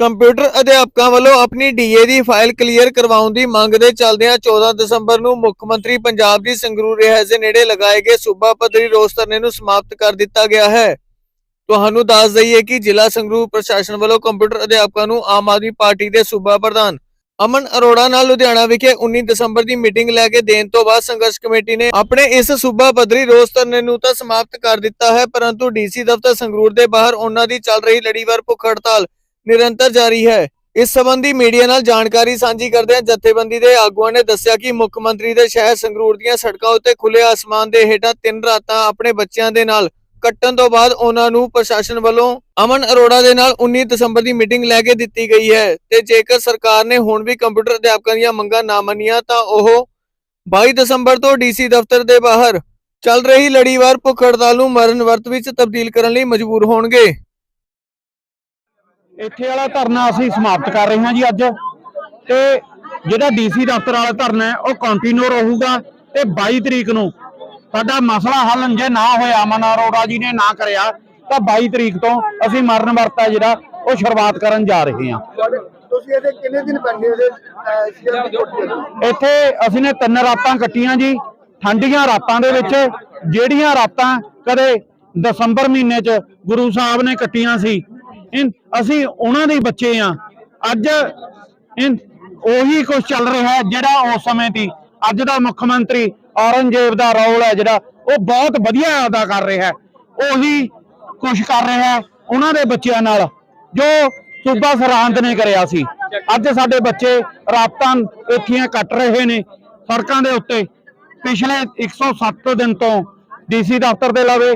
Computer ਅਧਿਆਪਕਾਂ ਵੱਲੋਂ ਆਪਣੀ ਡੀਏ ਦੀ ਫਾਈਲ ਕਲੀਅਰ ਕਰਵਾਉਣ ਦੀ ਮੰਗ ਦੇ ਚੱਲਦਿਆਂ 14 ਦਸੰਬਰ ਨੂੰ ਮੁੱਖ ਮੰਤਰੀ ਪੰਜਾਬ ਦੀ ਸੰਗਰੂਰ ਰਿਹਾਇਸ਼ ਦੇ ਨੇੜੇ ਲਗਾਏ ਗਏ ਸੂਬਾ ਪੱਧਰੀ ਰੋਸ ਧਰਨੇ ਨੂੰ ਸਮਾਪਤ ਕਰ ਦਿੱਤਾ ਗਿਆ ਹੈ। ਤੁਹਾਨੂੰ ਦੱਸ ਦਈਏ ਕਿ ਜ਼ਿਲ੍ਹਾ ਸੰਗਰੂਰ ਪ੍ਰਸ਼ਾਸਨ ਵੱਲੋਂ ਕੰਪਿਊਟਰ ਅਧਿਆਪਕਾਂ ਨੂੰ ਆਮ ਆਦਮੀ ਪਾਰਟੀ ਦੇ ਸੂਬਾ ਪ੍ਰਧਾਨ ਅਮਨ ਅਰੋੜਾ ਨਾਲ ਲੁਧਿਆਣਾ ਵਿਖੇ 19 ਦਸੰਬਰ ਦੀ ਮੀਟਿੰਗ ਲੈ ਕੇ ਦੇਣ ਤੋਂ ਬਾਅਦ ਸੰਘਰਸ਼ ਕਮੇਟੀ ਨੇ ਆਪਣੇ ਇਸ ਸੂਬਾ ਪੱਧਰੀ ਰੋਸ ਧਰਨੇ ਨੂੰ ਤਾਂ ਸਮਾਪਤ ਕਰ ਦਿੱਤਾ ਹੈ, ਪਰੰਤੂ ਡੀਸੀ ਦਫ਼ਤਰ ਸੰਗਰੂਰ ਦੇ ਬਾਹਰ ਉਹਨਾਂ ਦੀ ਚੱਲ ਰਹੀ ਲੜੀਵਾਰ ਭੁੱਖ ਹੜਤਾਲ ਨਿਰੰਤਰ ਜਾਰੀ ਹੈ। ਇਸ ਸੰਬੰਧੀ ਮੀਡੀਆ ਨਾਲ ਜਾਣਕਾਰੀ ਸਾਂਝੀ ਕਰਦਿਆਂ ਜਥੇਬੰਦੀ ਦੇ ਆਗੂਆਂ ਨੇ ਦੱਸਿਆ ਕਿ ਮੁੱਖ ਮੰਤਰੀ ਦੇ ਸ਼ਹਿਰ ਸੰਗਰੂਰ ਦੀਆਂ ਸੜਕਾਂ ਉੱਤੇ ਖੁੱਲੇ ਆਸਮਾਨ ਦੇ ਹੇਠਾਂ ਤਿੰਨ ਰਾਤਾਂ ਆਪਣੇ ਬੱਚਿਆਂ ਦੇ ਨਾਲ ਕੱਟਣ ਤੋਂ ਬਾਅਦ ਉਹਨਾਂ ਨੂੰ ਪ੍ਰਸ਼ਾਸਨ ਵੱਲੋਂ ਅਮਨ ਅਰੋੜਾ ਦੇ ਨਾਲ 19 ਦਸੰਬਰ ਦੀ ਮੀਟਿੰਗ ਲੈ ਕੇ ਦਿੱਤੀ ਗਈ ਹੈ ਤੇ ਜੇਕਰ ਸਰਕਾਰ ਨੇ ਹੁਣ ਵੀ ਕੰਪਿਊਟਰ ਅਧਿਆਪਕਾਂ ਦੀਆਂ ਮੰਗਾਂ ਨਾ ਮੰਨੀਆਂ ਤਾਂ ਉਹ 22 ਦਸੰਬਰ ਤੋਂ ਡੀਸੀ ਦਫ਼ਤਰ ਦੇ ਬਾਹਰ ਚੱਲ ਰਹੀ ਲੜੀਵਾਰ ਭੁੱਖ ਹੜਤਾਲ ਨੂੰ ਮਰਨ ਵਰਤ ਵਿੱਚ ਤਬਦੀਲ ਕਰਨ ਲਈ ਮਜਬੂਰ ਹੋਣਗੇ। ਇੱਥੇ ਵਾਲਾ ਧਰਨਾ ਅਸੀਂ ਸਮਾਪਤ ਕਰ ਰਹੇ ਹਾਂ ਜੀ ਅੱਜ। ਤੇ ਜਿਹੜਾ ਡੀਸੀ ਦਫ਼ਤਰ ਵਾਲਾ ਧਰਨਾ ਹੈ ਉਹ ਕੰਟੀਨਿਊ ਰਹੂਗਾ ਤੇ 22 ਤਰੀਕ ਨੂੰ ਸਾਡਾ ਮਸਲਾ ਹੱਲ ਜੇ ਨਾ ਹੋਇਆ ਅਮਨ ਅਰੋੜਾ ਜੀ ਨੇ ਨਾ ਕਰਿਆ ਤਾਂ 22 ਤਰੀਕ ਤੋਂ ਅਸੀਂ ਮਰਨ ਵਰਤਾ ਜਿਹੜਾ ਉਹ ਸ਼ੁਰੂਆਤ ਕਰਨ ਜਾ ਰਹੇ ਹਾਂ। ਤੁਸੀਂ ਇਹਦੇ ਕਿੰਨੇ ਦਿਨ ਇਹਦੇ ਇੱਥੇ ਅਸੀਂ ਨੇ ਤਿੰਨ ਰਾਤਾਂ ਕੱਟੀਆਂ ਜੀ ਠੰਡੀਆਂ ਰਾਤਾਂ ਦੇ ਵਿੱਚ ਜਿਹੜੀਆਂ ਰਾਤਾਂ ਕਦੇ ਦਸੰਬਰ ਮਹੀਨੇ 'ਚ ਗੁਰੂ ਸਾਹਿਬ ਨੇ ਕੱਟੀਆਂ ਸੀ ਅਸੀਂ ਉਹਨਾਂ ਦੇ ਬੱਚੇ ਆ। ਅੱਜ ਇਨ ਉਹੀ ਕੁਝ ਚੱਲ ਰਿਹਾ ਜਿਹੜਾ ਉਸ ਸਮੇਂ ਦੀ ਅੱਜ ਦਾ ਮੁੱਖ ਮੰਤਰੀ ਔਰੰਗਜ਼ੇਬ ਦਾ ਰੋਲ ਹੈ ਜਿਹੜਾ, ਉਹ ਬਹੁਤ ਵਧੀਆ ਅਦਾ ਕਰ ਰਿਹਾ ਹੈ। ਉਹੀ ਕੁਝ ਕਰ ਰਿਹਾ ਉਹਨਾਂ ਦੇ ਬੱਚਿਆਂ ਨਾਲ, ਜੋ ਸੂਬਾ ਸਰਹੰਦ ਨੇ ਕਰਿਆ ਸੀ। ਅੱਜ ਸਾਡੇ ਬੱਚੇ ਰਾਤਾਂ ਇੱਥੀਆਂ ਕੱਟ ਰਹੇ ਨੇ ਸੜਕਾਂ ਦੇ ਉੱਤੇ। ਪਿਛਲੇ 107 ਦਿਨ ਤੋਂ ਡੀਸੀ ਦਫ਼ਤਰ ਦੇ ਲਵੇ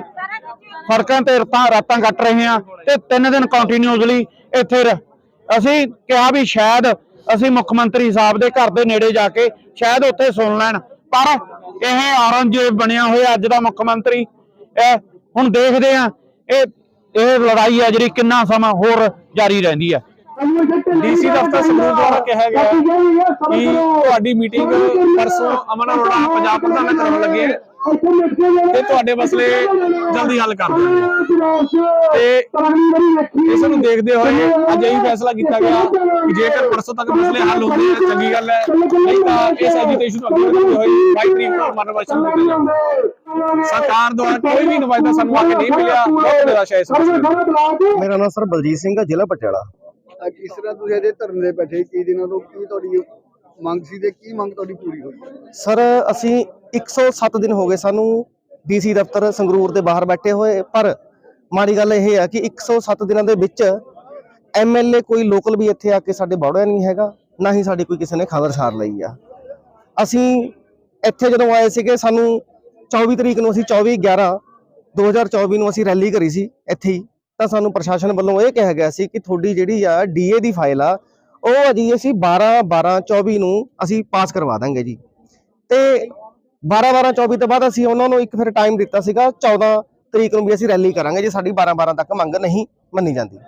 ਸੜਕਾਂ ਤੇ ਰਾਤਾਂ ਰਾਤਾਂ ਕੱਟ ਰਹੇ ਆ ਤੇ ਤਿੰਨ ਦਿਨ ਕੰਟੀਨਿਊਸਲੀ ਇੱਥੇ ਅਸੀਂ ਕਿਹਾ ਵੀ ਸ਼ਾਇਦ ਅਸੀਂ ਮੁੱਖ ਮੰਤਰੀ ਸਾਹਿਬ ਦੇ ਘਰ ਦੇ ਨੇੜੇ ਜਾ ਕੇ ਸ਼ਾਇਦ ਉੱਥੇ ਸੁਣ ਲੈਣ। ਪਰ ਇਹ ਔਰੰਗਜ਼ੇਬ ਬਣਿਆ ਹੋਇਆ ਅੱਜ ਦਾ ਮੁੱਖ ਮੰਤਰੀ। ਇਹ ਹੁਣ ਦੇਖਦੇ ਆ ਇਹ ਇਹ ਲੜਾਈ ਹੈ ਜਿਹੜੀ ਕਿੰਨਾ ਸਮਾਂ ਹੋਰ ਜਾਰੀ ਰਹਿੰਦੀ ਹੈ ਡੀਸੀ ਦਫ਼ਤਰ ਸੰਗਰੂਰ ਦੁਆਰਾ ਕਿਹਾ ਗਿਆ ਕਿ ਤੁਹਾਡੀ ਮੀਟਿੰਗ ਪਰਸੋਂ ਅਮਨ ਅਰੋੜਾ ਪੰਜਾਬ ਪ੍ਰਧਾਨ ਕਰਨ ਲੱਗੇ ਤੇ ਤੁਹਾਡੇ ਮਸਲੇ ਜਲਦੀ ਹੱਲ ਕਰ ਦੇਣਗੇ ਤੇ ਇਸ ਨੂੰ ਦੇਖਦੇ ਹੋਏ ਅੱਜ ਇਹ ਫੈਸਲਾ ਕੀਤਾ ਗਿਆ ਕਿ ਜੇਕਰ ਪਰਸੋਂ ਤੱਕ ਮਸਲੇ ਹੱਲ ਹੁੰਦੇ ਆ ਚੰਗੀ ਗੱਲ ਹੈ। ਨਹੀਂ ਤਾਂ ਇਸ ਐਜੀਟੇਸ਼ਨ ਨੂੰ ਅੱਗੇ ਵਧਾਉਂਦੇ ਹੋਏ 22 ਤਰੀਕ ਨੂੰ ਮਰਨ ਵਾਚਨ ਕੀਤਾ ਜਾਊਗਾ ਸਰਕਾਰ ਦੁਆਰਾ ਕੋਈ ਵੀ ਨੁਮਾਇੰਦਾ ਸਾਨੂੰ ਆ ਕੇ ਨਹੀਂ ਮਿਲਿਆ ਬਹੁਤ ਨਿਰਾਸ਼ਾ ਇਸ ਮੇਰਾ ਨਾਮ ਸਰ ਬਲਜੀਤ ਸਿੰਘ ਹੈ ਜ਼ਿਲ੍ਹਾ ਪਟਿਆਲਾ। ਅੱਜ ਕਿਸ ਤਰ੍ਹਾਂ ਤੁਸੀਂ ਇਹਦੇ ਧਰਨੇ ਤੇ ਬੈਠੇ ਕੀ ਦਿਨਾਂ ਤੋਂ ਕੀ ਤੁਹਾਡੀ ਮੰਗ ਸੀ ਤੇ ਕੀ ਮੰਗ ਤੁਹਾਡੀ ਪੂਰੀ ਹੋਈ? ਸਰ, ਅਸੀਂ 107 ਦਿਨ ਹੋ ਗਏ ਸਾਨੂੰ ਡੀਸੀ ਦਫ਼ਤਰ ਸੰਗਰੂਰ ਦੇ ਬਾਹਰ ਬੈਠੇ ਹੋਏ, ਪਰ ਮਾੜੀ ਗੱਲ ਇਹ ਹੈ ਕਿ 107 ਦਿਨਾਂ ਦੇ ਵਿੱਚ ਐਮਐਲਏ ਕੋਈ ਲੋਕਲ ਵੀ ਇੱਥੇ ਆ ਕੇ ਸਾਡੇ ਬੜਿਆ ਨਹੀਂ ਹੈਗਾ, ਨਾ ਹੀ ਸਾਡੀ ਕੋਈ ਕਿਸੇ ਨੇ ਖਬਰ ਸਾਰ ਲਈ ਆ। ਅਸੀਂ ਇੱਥੇ ਜਦੋਂ ਆਏ ਸੀਗੇ, ਸਾਨੂੰ 24 ਤਰੀਕ ਨੂੰ ਅਸੀਂ 24 11 2024 ਨੂੰ ਅਸੀਂ ਰੈਲੀ ਕਰੀ ਸੀ ਇੱਥੇ ਹੀ, ਤਾਂ ਸਾਨੂੰ ਪ੍ਰਸ਼ਾਸਨ ਵੱਲੋਂ ਇਹ ਕਿਹਾ ਗਿਆ ਸੀ ਕਿ ਤੁਹਾਡੀ ਜਿਹੜੀ ਆ ਡੀਏ ਦੀ ਫਾਈਲ ਆ ਉਹ ਜੀ ਅਸੀਂ 12 12 24 ਨੂੰ ਅਸੀਂ ਪਾਸ ਕਰਵਾ ਦਾਂਗੇ ਜੀ। ਤੇ 12 12 24 ਤੋਂ ਬਾਅਦ ਅਸੀਂ ਉਹਨਾਂ ਨੂੰ ਇੱਕ ਫਿਰ ਟਾਈਮ ਦਿੱਤਾ ਸੀਗਾ 14 ਤਰੀਕ ਨੂੰ ਵੀ ਅਸੀਂ ਰੈਲੀ ਕਰਾਂਗੇ ਜੇ। ਸਾਡੀ 12 12 ਤੱਕ ਮੰਗ ਨਹੀਂ ਮੰਨੀ ਜਾਂਦੀ।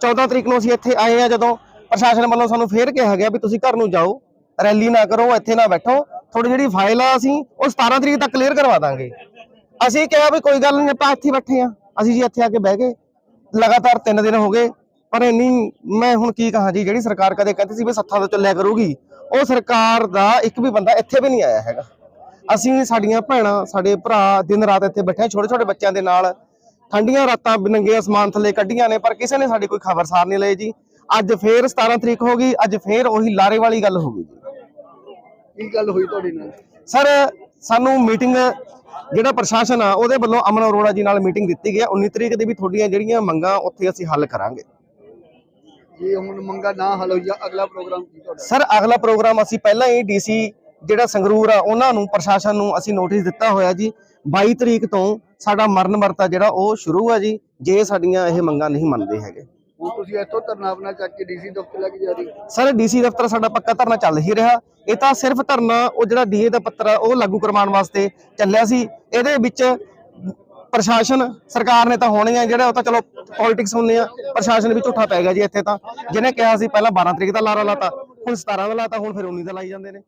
14 ਤਰੀਕ ਨੂੰ ਅਸੀਂ ਇੱਥੇ ਆਏ ਆ ਜਦੋਂ ਪ੍ਰਸ਼ਾਸਨ ਵੱਲੋਂ ਸਾਨੂੰ ਫੇਰ ਕਿਹਾ ਗਿਆ ਵੀ ਤੁਸੀਂ ਘਰ ਨੂੰ ਜਾਓ ਰੈਲੀ ਨਾ ਕਰੋ, ਇੱਥੇ ਨਾ ਬੈਠੋ। ਤੁਹਾਡੀ ਜਿਹੜੀ ਫਾਈਲ ਆ ਅਸੀਂ ਉਹ 17 ਤਰੀਕ ਤੱਕ ਕਲੀਅਰ ਕਰਵਾ ਦਾਂਗੇ। ਅਸੀਂ ਕਿਹਾ ਵੀ ਕੋਈ ਗੱਲ ਨਹੀਂ, ਆਪਾਂ ਇੱਥੇ ਬੈਠੇ ਆ ਅਸੀਂ ਜੀ ਇੱਥੇ ਆ ਕੇ ਬਹਿ ਗਏ। ਲਗਾਤਾਰ 3 ਦਿਨ ਹੋ ਗਏ। ਪਰ ਇੰਨੀ ਮੈਂ ਹੁਣ ਕੀ ਕਹਾਂ ਜੀ ਜਿਹੜੀ ਸਰਕਾਰ ਕਦੇ ਕਹਿੰਦੀ ਸੀ ਵੀ ਸੱਥਾ ਤੋਂ ਚੱਲਿਆ ਕਰੂਗੀ ਉਹ ਸਰਕਾਰ ਦਾ ਇੱਕ ਵੀ ਬੰਦਾ ਇੱਥੇ ਵੀ ਨਹੀਂ ਆਇਆ ਹੈਗਾ। ਅਸੀਂ ਸਾਡੀਆਂ ਭੈਣਾਂ ਸਾਡੇ ਭਰਾ ਦਿਨ ਰਾਤ ਇੱਥੇ ਬੈਠੇ ਛੋਟੇ ਛੋਟੇ ਬੱਚਿਆਂ ਦੇ ਨਾਲ ਠੰਡੀਆਂ ਰਾਤਾਂ ਨੰਗੇ ਅਸਮਾਨ ਥੱਲੇ ਕੱਢੀਆਂ ਨੇ ਪਰ ਕਿਸੇ ਨੇ ਸਾਡੀ ਕੋਈ ਖਬਰਸਾਰ ਨਹੀਂ ਲਈ ਜੀ। ਅੱਜ ਫੇਰ 17 ਤਰੀਕ ਹੋ ਗਈ ਅੱਜ ਫੇਰ ਉਹੀ ਲਾਰੇ ਵਾਲੀ ਗੱਲ ਹੋ ਗਈ ਜੀ। ਕੀ ਗੱਲ ਹੋਈ ਤੁਹਾਡੇ ਨਾਲ? ਸਰ ਸਾਨੂੰ ਮੀਟਿੰਗ ਜਿਹੜਾ ਪ੍ਰਸ਼ਾਸਨ ਆ ਉਹਦੇ ਵੱਲੋਂ ਅਮਨ ਅਰੋੜਾ ਜੀ ਨਾਲ ਮੀਟਿੰਗ ਦਿੱਤੀ ਗਈ ਹੈ। 19 ਤਰੀਕ ਦੀ ਵੀ ਤੁਹਾਡੀਆਂ ਜਿਹੜੀਆਂ ਮੰਗਾਂ ਉੱਥੇ ਅਸੀਂ ਹੱਲ ਕਰਾਂਗੇ। ਜੇ ਹੁਣ ਮੰਗਾ ਨਾ ਹੱਲ ਹੋਈ ਅਗਲਾ ਪ੍ਰੋਗਰਾਮ ਕੀ ਤੁਹਾਡਾ? ਸਰ ਅਗਲਾ ਪ੍ਰੋਗਰਾਮ ਅਸੀਂ ਪਹਿਲਾਂ ਹੀ ਡੀਸੀ ਜਿਹੜਾ ਸੰਗਰੂਰ ਆ ਉਹਨਾਂ ਨੂੰ ਪ੍ਰਸ਼ਾਸਨ ਨੂੰ ਅਸੀਂ ਨੋਟਿਸ ਦਿੱਤਾ ਹੋਇਆ ਜੀ। 22 ਤਰੀਕ ਤੋਂ ਸਾਡਾ ਮਰਨ ਵਰਤਾ ਜਿਹੜਾ ਉਹ ਸ਼ੁਰੂ ਆ ਜੀ ਜੇ ਸਾਡੀਆਂ ਇਹ ਮੰਗਾਂ ਨਹੀਂ ਮੰਨਦੇ ਹੈਗੇ। ਹੁਣ ਤੁਸੀਂ ਇੱਥੋਂ ਧਰਨਾ ਆਪਣਾ ਚੱਕ ਕੇ ਡੀਸੀ ਦਫ਼ਤਰ ਲੈ ਕੇ ਜਾ ਰਹੇ। ਸਰ ਡੀਸੀ ਦਫ਼ਤਰ ਸਾਡਾ ਪੱਕਾ ਧਰਨਾ ਚੱਲ ਹੀ ਰਿਹਾ। ਇਹ ਤਾਂ ਸਿਰਫ ਧਰਨਾ ਉਹ ਜਿਹੜਾ ਡੀਏ ਦਾ ਪੱਤਰ ਆ ਉਹ ਲਾਗੂ ਕਰਵਾਉਣ ਵਾਸਤੇ ਚੱਲਿਆ ਸੀ। ਇਹਦੇ ਵਿੱਚ ਪ੍ਰਸ਼ਾਸਨ, ਸਰਕਾਰ ਨੇ ਤਾਂ ਹੋਣੀ ਆ ਜਿਹੜਾ, ਉਹ ਤਾਂ ਚਲੋ ਪੋਲਿਟਿਕਸ ਹੁੰਦੇ ਆ। ਪ੍ਰਸ਼ਾਸਨ ਵੀ ਝੂਠਾ ਪੈ ਗਿਆ ਜੀ ਇੱਥੇ ਤਾਂ। ਜਿਹਨੇ ਕਿਹਾ ਸੀ, ਪਹਿਲਾਂ 12 ਤਰੀਕ ਦਾ ਲਾਰਾ ਲਾਤਾ, ਹੁਣ 17 ਦਾ ਲਾਤਾ, ਹੁਣ ਫਿਰ 19 ਦਾ ਲਾਈ ਜਾਂਦੇ ਨੇ।